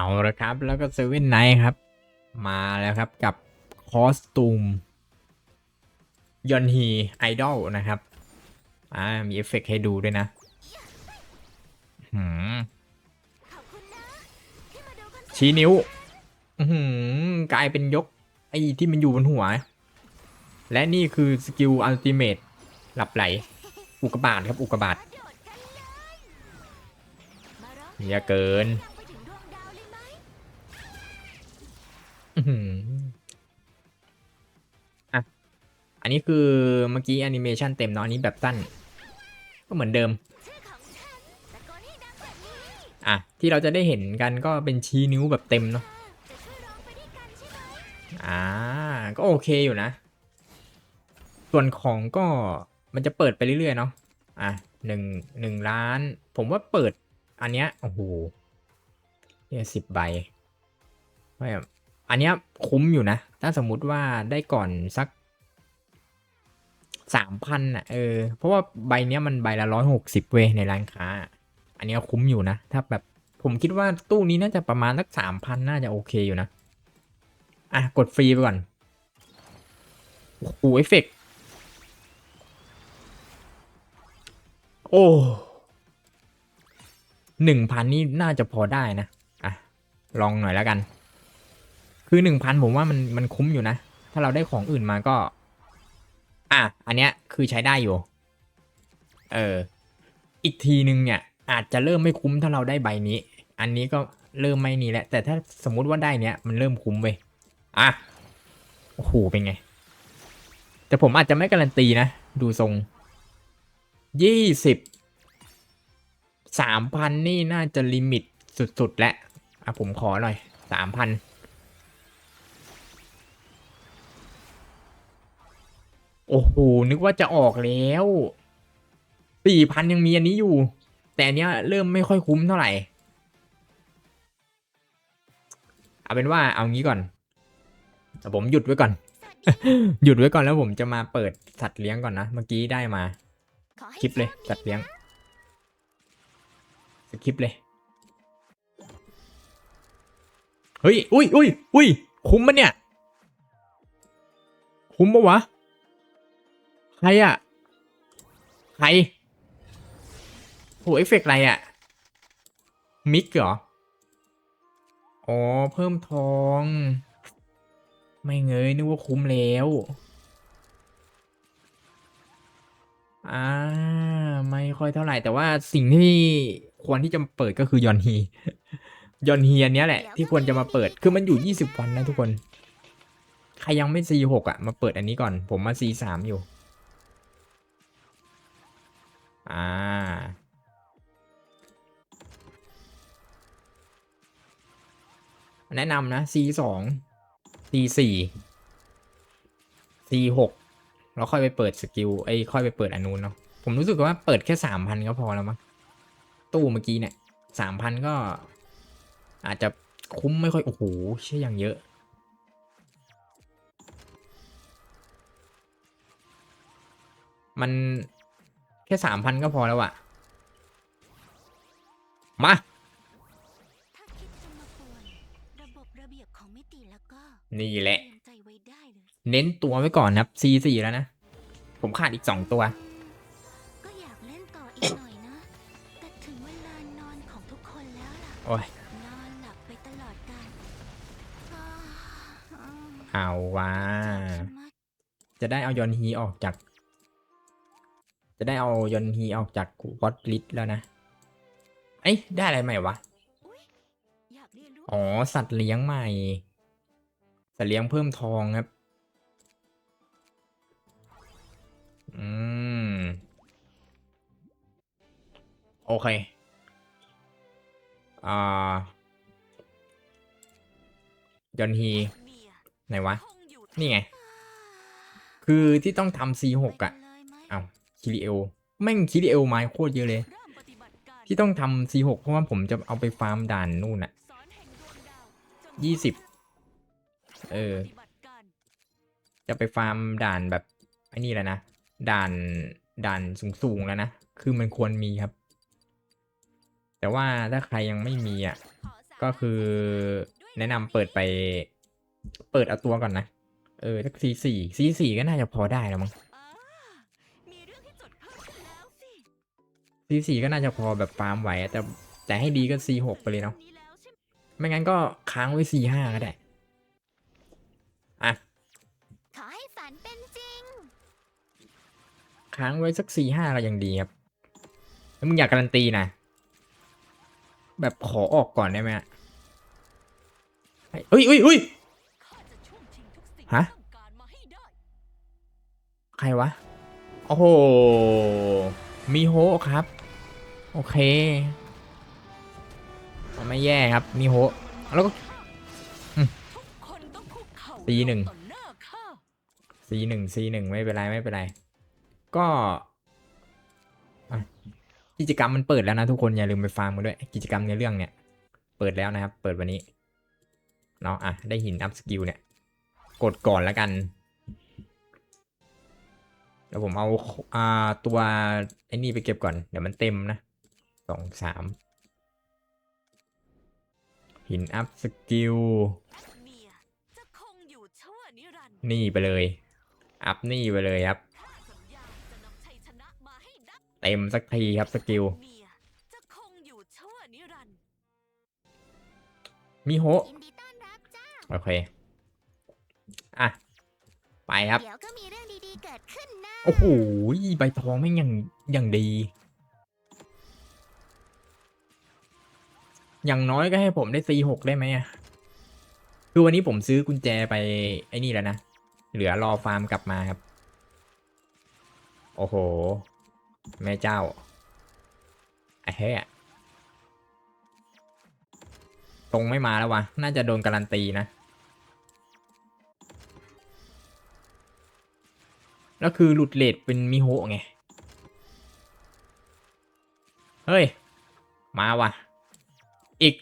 เอาละครับ แล้วก็เซเว่นไนท์ครับ มาแล้วครับกับคอสตูมยอนฮีไอดอลนะครับ อ่า มีเอฟเฟกต์ให้ดูด้วยนะหืมชี้นิ้วหือกลายเป็นยก ไอ้ที่มันอยู่บนหัว และนี่คือสกิลอัลติเมทหลับไหล อุกบาตครับ อุกบาตเยอะเกิน อะ อันนี้คือเมื่อกี้แอนิเมชันเต็มเนาะอันนี้แบบสั้น ก็เหมือนเดิม อะ ที่เราจะได้เห็นกันก็เป็นชี้นิ้วแบบเต็มเนาะอ่า ก็โอเคอยู่นะ ส่วนของก็มันจะเปิดไปเรื่อยๆเนาะ อะหนึ่งหนึ่งล้าน ผมว่าเปิดอันเนี้ย โอ้โหเนี่ยสิบใบไม่ อันเนี้ยคุ้มอยู่นะ ถ้าสมมุติว่าได้ก่อนสักสามพันอะเออ เพราะว่าใบเนี้ยมันใบละร้อยหกสิบเวในร้านค้า อันนี้คุ้มอยู่นะ ถ้าแบบผมคิดว่าตู้นี้น่าจะประมาณสักสามพันน่าจะโอเคอยู่นะ อะ กดฟรีไปก่อน โอ้โหเอฟเฟกโอ้หนึ่งพันนี่น่าจะพอได้นะ อะ ลองหน่อยแล้วกัน คือหนึ่งพันผมว่ามันมันคุ้มอยู่นะ ถ้าเราได้ของอื่นมาก็ อะ อันเนี้ยคือใช้ได้อยู่ เออ อีกทีนึงเนี่ย อาจจะเริ่มไม่คุ้มถ้าเราได้ใบนี้ อันนี้ก็เริ่มไม่นี่แหละ แต่ถ้าสมมุติว่าได้เนี้ยมันเริ่มคุ้มเว้ย อะ โอ้โห เป็นไง แต่ผมอาจจะไม่การันตีนะ ดูทรงยี่สิบสามพันนี่น่าจะลิมิตสุดๆแล้วอะผมขอหน่อยสามพัน โอ้โห นึกว่าจะออกแล้วสี่พันยังมีอันนี้อยู่ แต่อันเนี้ยเริ่มไม่ค่อยคุ้มเท่าไหร่ เอาเป็นว่าเอางี้ก่อน ผมหยุดไว้ก่อน หยุดไว้ก่อนแล้วผมจะมาเปิดสัตว์เลี้ยงก่อนนะ เมื่อกี้ได้มา คลิปเลย สัตว์เลี้ยง สคลิปเลย เฮ้ย อุ้ยอุ้ยอุ้ยคุ้มปะเนี่ย คุ้มปะวะ ใครอะใครโหเอฟเฟกต์อะไรอะมิกเหรอ อ๋อ เพิ่มทอง ไม่เงยนึกว่าคุ้มแล้วอ่าไม่ค่อยเท่าไหร่ แต่ว่าสิ่งที่ควรที่จะเปิดก็คือยอนฮียอนฮีอันเนี้ยแหละ ที่ควรจะมาเปิดคือมันอยู่ 20 วันนะทุกคน ใครยังไม่ C6 อะ มาเปิดอันนี้ก่อน ผมมา C3 อยู่ อ่าแนะนำนะ C2 C4 C6 แล้วค่อยไปเปิดสกิลไอ้ยค่อยไปเปิดอนนู้นเนาะผมรู้สึกว่าเปิดแค่สามพันก็พอแล้วมั้งตู้เมื่อกี้เนี่ยสามพันก็ อาจจะคุ้มไม่ค่อย โอ้โหเชื่ออย่างเยอะ มัน ค่สามพันก็พอแล้วอะมา ถ้าคิดจะมาป่วนระบบระเบียบของมิติแล้วก็นี่แหละเตรียมใจไว้ได้เลย เน้นตัวไว้ก่อนนะครับ C4 แล้วนะ ผมขาดอีกสองตัว ก็อยากเล่นต่ออีกหน่อยนะ แต่ถึงเวลานอนของทุกคนแล้วล่ะ โอ้ย นอนหลับไปตลอดกาลอ่าอ่าเอาว่าชะมัดจะได้เอายอนฮีออกจาก จะได้เอายอนฮีออกจากวอตลิสแล้วนะเอ้ยได้อะไรใหม่วะ อ๋อ สัตว์เลี้ยงใหม่ สัตว์เลี้ยงเพิ่มทองครับ อืม โอเค อ่ายอนฮี ไหนวะ นี่ไง คือที่ต้องทำ C6 อะ คิริเอลแม่งคิริเอลไม้โคตรเยอะเลยเริ่มปฏิบัติการที่ต้องทำ C6 เพราะว่าผมจะเอาไปฟาร์มด่านนู่นน่ะสอนแห่งดวงดาวจงยี่สิบเออปฏิบัติการจะไปฟาร์มด่านแบบไอ้นี่แหละนะ ด่านด่านสูงๆแล้วนะ คือมันควรมีครับ แต่ว่าถ้าใครยังไม่มีอะขอสาก็คือแนะนำเปิดไป เปิดเอาตัวก่อนนะ เออสักซีสี่ซีสี่ก็น่าจะพอได้แล้วมั้ง ซีสี่ก็น่าจะพอแบบฟาร์มไหวอะแต่แต่ให้ดีก็ซีหกไปเลยเนาะนี้แล้วใช่ไหมไม่งั้นก็ค้างไว้ซีห้าก็ได้อะขอให้ฝันเป็นจริงค้างไว้สักสี่ห้าก็ยังดีครับแล้วมึงอยากการันตีนะแบบขอออกก่อนได้ไหมอะเฮ้ยเฮ้ยเฮ้ยข้าจะช่วงชิงทุกสิ่งฮะที่ต้องการมาให้ได้ใครวะ โอ้โห มีโฮครับ โอเคไม่แย่ครับมีโฮแล้วก็ทุกคนต้องคุกเข่าตีหนึ่งซีหนึ่งซีหนึ่งไม่เป็นไรไม่เป็นไร ก็กิจกรรมมันเปิดแล้วนะทุกคนอย่าลืมไปฟาร์มกันด้วย กิจกรรมในเรื่องเนี่ย เปิดแล้วนะครับ เปิดวันนี้เนาะอะได้หินอัพสกิลเนี่ย กดก่อนแล้วกันเดี๋ยวผมเอาอ่าตัวไอ้นี่ไปเก็บก่อน เดี๋ยวมันเต็มนะ สองสามหินอัพสกิลเมียจะคงอยู่ชั่วนิรันดร์นี่ไปเลย อัพนี่ไปเลยครับข้าสัญญาจะนำชัยชนะมาให้ได้เต็มสักทีครับสกิลเมียจะคงอยู่ชั่วนิรันดร์มีโฮยินดีต้อนรับจ้าโอเค อะ ไปครับเดี๋ยวก็มีเรื่องดีๆเกิดขึ้นนะโอ้โห ใบทองแม่งยังยังดี อย่างน้อยก็ให้ผมได้ซีหกได้ไหมอะคือวันนี้ผมซื้อกุญแจไปไอ้นี่แล้วนะ เหลือรอฟาร์มกลับมาครับ โอ้โห แม่เจ้าไอ้เฮ้ตรงไม่มาแล้ววะ น่าจะโดนการันตีนะ แล้วคือหลุดเลทเป็นมิโฮะไง เฮ้ย มาว่ะ อีก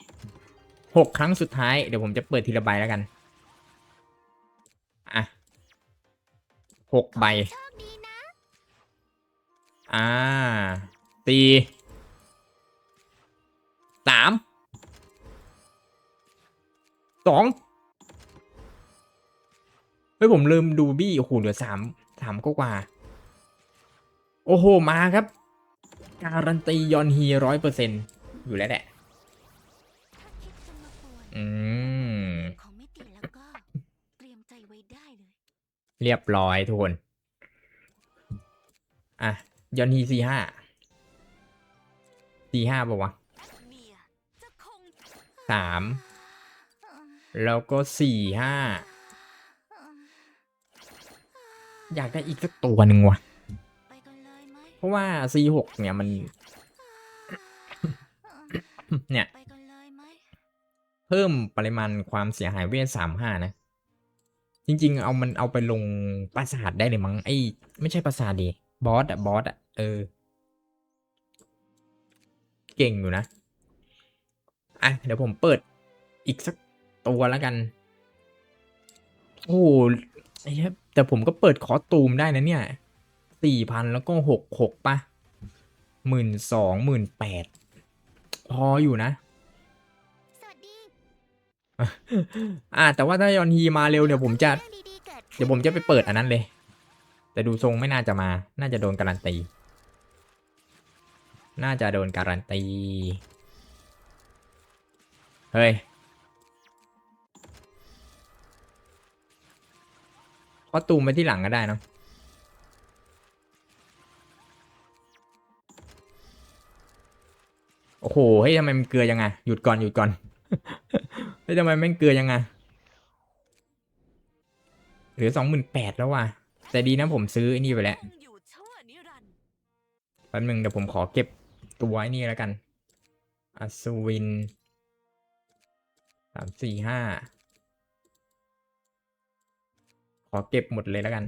หกครั้งสุดท้าย เดี๋ยวผมจะเปิดทีละใบแล้วกัน อะหกใบ อ่าตีสามสองเฮ้ยผมลืมดูบี้โอ้โหเหลือสามสามก็กว่า โอ้โห มาครับ การันตียอนฮีร้อยเปอร์เซ็นอยู่แล้วแหละ อืม ของไม่ติดแล้วก็ เตรียมใจไว้ได้เลย เรียบร้อยทุกคน อะยอนฮีสี่ห้าสี่ห้าป่าวะเมียจะคงสามแล้วก็สี่ห้าอยากได้อีกสักตัวหนึ่งว่ะ ไปกันเลยไหมเพราะว่า C6 เนี่ยมัน เนี่ย ไปกันเลยไหม เพิ่มปริมาณความเสียหายเวทสามห้านะ จริง ๆ เอามันเอาไปลงปราสาทได้เลยมั้งไอ้ไม่ใช่ปราสาทดิบอสอะบอสอะเออ เก่งอยู่นะ อะ เดี๋ยวผมเปิดอีกสักตัวแล้วกัน โอ้ไอ้เหี้ยแต่ผมก็เปิดคอตูมได้นะเนี่ยสี่พันแล้วก็หกหกปะหมื่นสองหมื่นแปดพออยู่นะ อ่า แต่ว่าถ้ายอนฮีมาเร็วเดี๋ยวผมจะ เดี๋ยวผมจะไปเปิดอันนั้นเลย แต่ดูทรงไม่น่าจะมา น่าจะโดนการันตี น่าจะโดนการันตี เฮ้ยข้อตูมไปที่หลังก็ได้เนอะโอ้โหเฮ้ยทำไมมันเกลือยังไงหยุดก่อนหยุดก่อน เฮ้ยทำไมแม่งเกลือยังไงเหลือสองหมื่นแปดแล้วว่ะ แต่ดีนะผมซื้อไอ้นี่ไปแล้วครันดร์แป๊บนึงเดี๋ยวผมขอเก็บตัวไอ้นี่แล้วกันอัศวินสามสี่ห้าขอเก็บหมดเลยแล้วกัน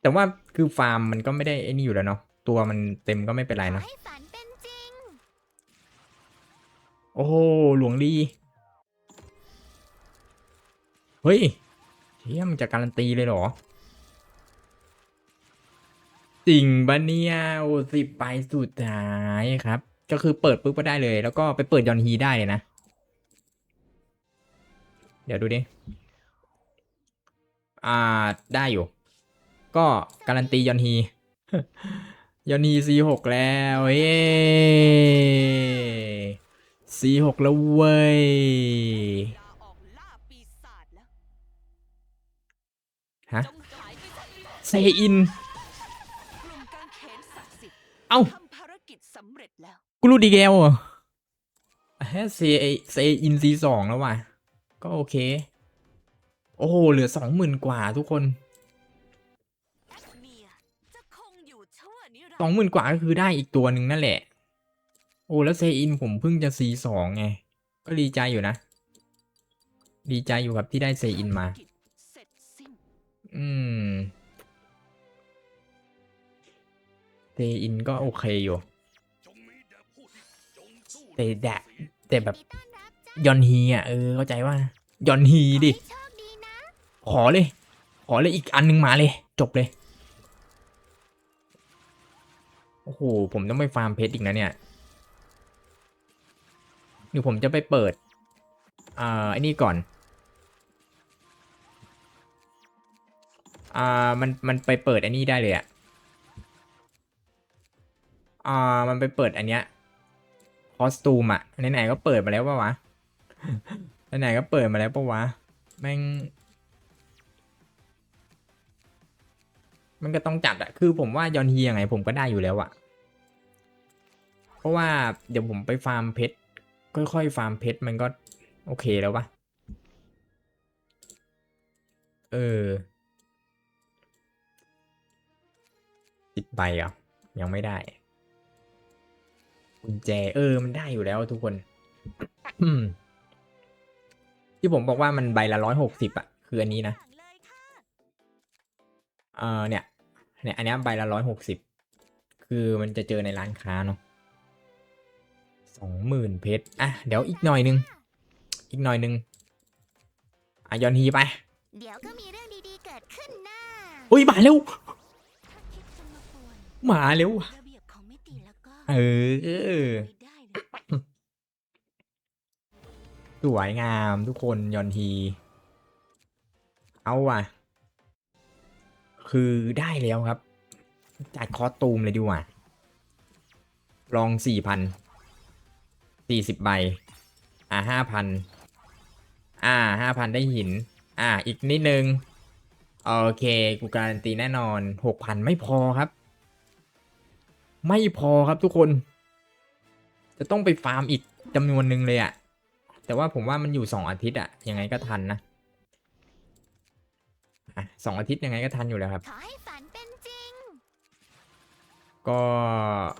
แต่ว่าคือฟาร์มมันก็ไม่ได้ไอ้นี่อยู่แล้วเนาะตัวมันเต็มก็ไม่เป็นไรเนาะให้ฝันเป็นจริง โอ้โหหลวงลีเฮ้ยเฮียมันจะการันตีเลยเหรอจริงปะเนี่ยโอ้สิบใบสุดท้ายครับ ก็คือเปิดปุ๊บก็ได้เลย แล้วก็ไปเปิดยอนฮีได้เลยนะ เดี๋ยวดูดิ อ่าได้อยู่ ก็การันตียอนฮียอนฮีซีหกแล้วเย้ซีหกแล้วเว้ยฮะเซอิน เอ้ากูรู้ดีแกวเหรอแฮเซเซอินซีสองแล้วว่ะ ก็โอเค โอ้โหเหลือสองหมื่นกว่าทุกคน สองหมื่นกว่าก็คือได้อีกตัวหนึ่งนั่นแหละ โอ้แล้วเซอินผมเพิ่งจะซีสองไง ก็ดีใจอยู่นะ ดีใจอยู่ครับที่ได้เซอินมา อืมเซอินก็โอเคอยู่ แต่แดะแต่แบบยอนฮีอะเออเข้าใจว่ายอนฮีดิ ขอเลย ขอเลยอีกอันหนึงมาเลย จบเลย อ้โห ผมต้องไปฟาร์มเพชรอีกนะเนี่ยหรือผมจะไปเปิดอ่าไอ้นี่ก่อนอ่ามันมันไปเปิดอันนี้ได้เลยอะอ่ามันไปเปิดอันเนี้ยคอสตูมอะไหนๆก็เปิดมาแล้วปะวะไหนๆก็เปิดมาแล้วปะวะแม่งมันก็ต้องจัดอะคือผมว่ายอนเฮียงไงผมก็ได้อยู่แล้วอะ เพราะว่าเดี๋ยวผมไปฟาร์มเพชรค่อยๆ ฟาร์มเพชรมันก็โอเคแล้วปะเออสิบใบอะยังไม่ได้กุญแจเออ มันได้อยู่แล้วทุกคนที่ผมบอกว่ามันใบละร้อยหกสิบอะ คืออันนี้นะเออเนี่ย เนี่ย อันนี้ใบละร้อยหกสิบคือมันจะเจอในร้านค้าเนาะ สองหมื่นเพชรอะเดี๋ยวอีกหน่อยนึง อีกหน่อยนึงอะยอนฮีไป เดี๋ยวก็มีเรื่องดีๆเกิดขึ้นนะอุ้ยมาเร็วถ้าคิดจะมาป่วนมาเร็วระเบียบของมิติแล้วก็เออไม่ได้เลยสวยงามทุกคนยอนฮีเอาว่ะ คือได้แล้วครับ จัดคอสตูมเลยดีกว่า ลองสี่พัน สี่สิบใบ อ่าห้าพันอ่าห้าพันได้หิน อ่า อีกนิดนึง โอเค กูการันตีแน่นอนหกพันไม่พอครับ ไม่พอครับทุกคน จะต้องไปฟาร์มอีกจำนวนหนึ่งเลยอะแต่ว่าผมว่ามันอยู่สองอาทิตย์อะยังไงก็ทันนะอะสองอาทิตย์ยังไงก็ทันอยู่แล้วครับขอให้ฝันเป็นจริงก็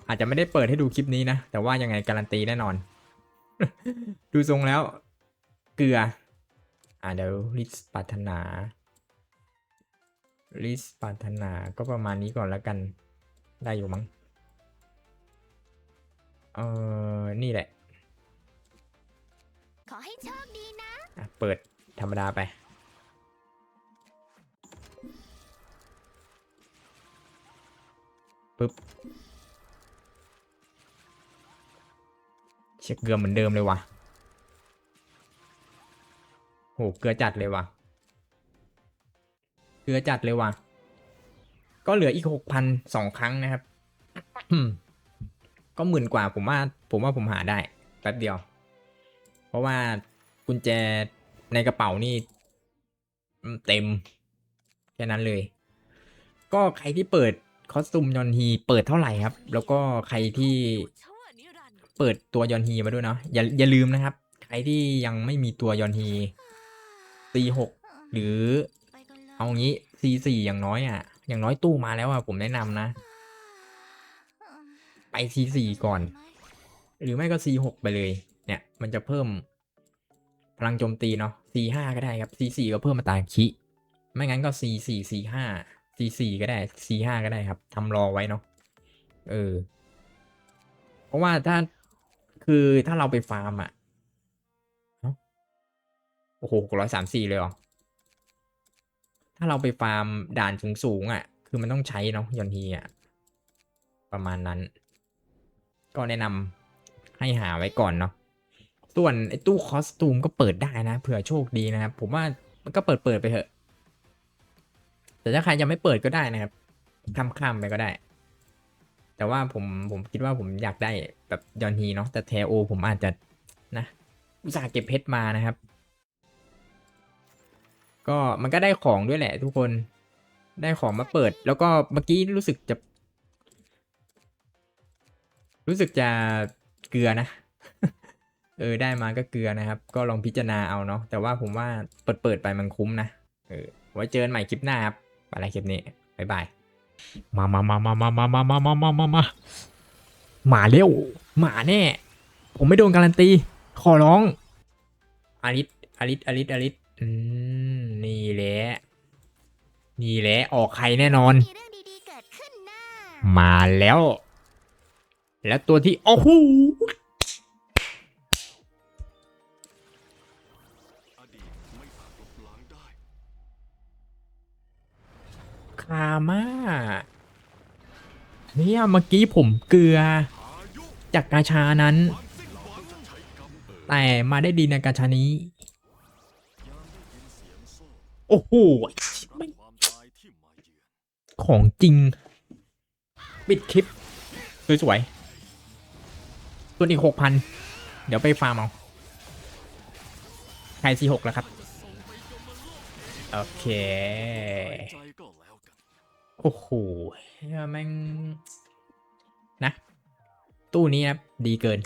อาจจะไม่ได้เปิดให้ดูคลิปนี้นะ แต่ว่ายังไงการันตีแน่นอน ดูทรงแล้ว เกลือ อ่าเดี๋ยวลิสปรารถนา ลิสปรารถนาก็ประมาณนี้ก่อนแล้วกัน ได้อยู่มั้ง เออนี่แหละ ขอให้โชคดีนะ อะ เปิดธรรมดาไป ปึ๊บ ช็คเกลือเหมือนเดิมเลยว่ะโหเกลือจัดเลยว่ะเกลือจัดเลยว่ะก็เหลืออีกหกพันสองครั้งนะครับ ก็หมื่นกว่าผมว่า ผมว่าผมหาได้แป๊บเดียว เพราะว่ากุญแจในกระเป๋านี่เต็มแค่นั้นเลย ก็ใครที่เปิดคอสตูมยอนฮีเปิดเท่าไหร่ครับ แล้วก็ใครที่ เปิดตัวยอนฮีมาด้วยเนาะอย่าอย่าลืมนะครับ ใครที่ยังไม่มีตัวยอนฮีตีหกหรือ เอางี้ซีสี่อย่างน้อยอะ อย่างน้อยตู้มาแล้วอะผมแนะนำนะ ไปซีสี่ก่อน หรือไม่ก็ C6 ไปเลย เนี่ย มันจะเพิ่มพลังโจมตีเนาะ C5 ก็ได้ครับ C4 ก็เพิ่มมาตาคิ ไม่งั้นก็ C4 C5 C4 ก็ได้ C5 ก็ได้ครับทำรอไว้เนาะ เออ เพราะว่าถ้า คือถ้าเราไปฟาร์มอะเอ้าโอ้โหร้อยสามสี่เลยเหรอ ถ้าเราไปฟาร์มด่านสูงๆอะคือมันต้องใช้เนาะยอนฮีอะ ประมาณนั้น ก็แนะนำให้หาไว้ก่อนเนาะ ส่วนไอ้ตู้คอสตูมก็เปิดได้นะ เผื่อโชคดีนะครับ ผมว่ามันก็เปิดเปิดไปเถอะ แต่ถ้าใครยังไม่เปิดก็ได้นะครับข้ามข้ามๆไปก็ได้ แต่ว่าผมผมคิดว่าผมอยากได้แบบยอนฮีเนาะแต่เทโอผมอาจจะนะอุตส่าห์เก็บเพชรมานะครับ ก็มันก็ได้ของด้วยแหละทุกคนได้ของมาเปิด แล้วก็เมื่อกี้รู้สึกจะ รู้สึกจะเกลือนะ เออได้มาก็เกลือนะครับ ก็ลองพิจารณาเอาเนาะแต่ว่าผมว่าเปิดเปิดไปมันคุ้มนะเออไว้เจอกันใหม่คลิปหน้าครับไปละคลิปนี้บ๊ายบาย มามามามามามามามามามามามามาเร็วหมาแน่ ผมไม่โดนการันตี ขอร้องอลิสอลิสอลิสอลิสอืมนี่แหละ นี่แหละ ออกใครแน่นอน มีเรื่องดีๆเกิดขึ้นนะ มาแล้ว แล้วตัวที่ โอ้โหามาเนี่ยเมื่อกี้ผมเกลือ จากกาชานั้น แต่มาได้ดีในกาชานี้ โอ้โหของจริง ปิดคลิป สวยสวยตัวอีกหกพันเดี๋ยวไปฟาร์มเอาใครสี่หกแล้วครับ โอเค โอ้โหเฮ้ยแม่งนะ ตู้นี้นะ ดีเกิน